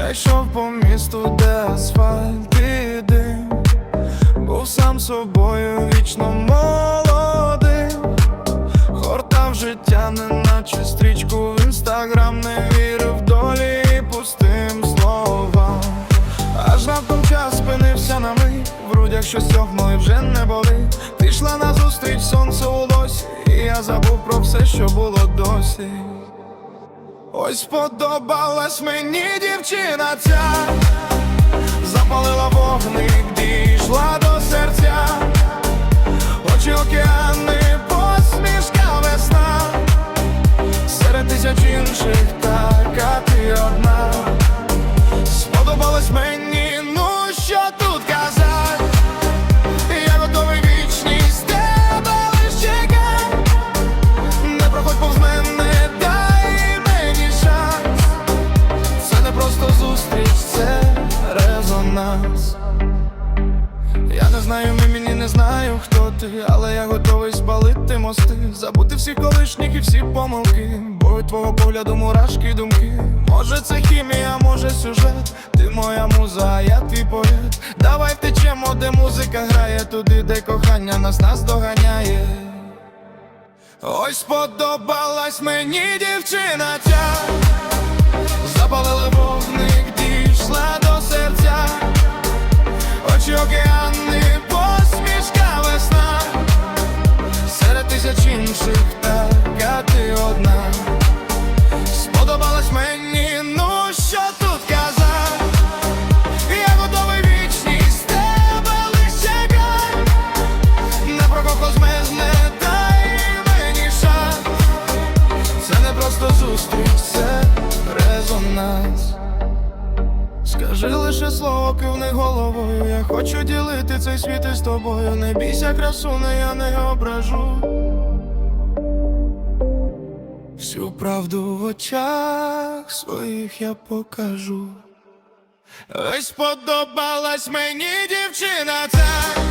Я йшов по місту, де асфальт і дим. Був сам собою вічно молодим. Гортав життя, неначе стрічку в інстаграм. Не вірив долі і пустим словам. Аж раптом час спинився на мить. В грудях щось тьохнуло і вже не болить. Ти йшла назустріч сонце у лосі І я забув про все, що було досі Ось подобалась мені дівчина ця. Запалила вогник, дійшла до серця. Очі океани, посмішка весна. Серед тисяч інших така ти одна резонанс Я не знаю імені, не знаю, хто ти, але я готовий спалити мости, забути всіх колишніх і всі помилки, бо від твого погляду мурашки думки. Може це хімія, може сюжет, ти моя муза, а я твій поет. Давай втечемо, де музика грає, туди, де кохання нас нас доганяє. Ой, сподобалась мені дівчина ця Очі океани, посмішка весна. Серед тисяч інших така ти одна. Сподобалась мені, ну що тут казать Я готовий вічність тебе лиш чекать Не про кого з мене, дай мені шанс. Це не просто зустріч, це резонанс Скажи лише слово, кивни головою. Я хочу ділити цей світ із тобою. Не бійся, красуне, я не ображу. Всю правду в очах своїх я покажу. Ось сподобалась мені дівчина ця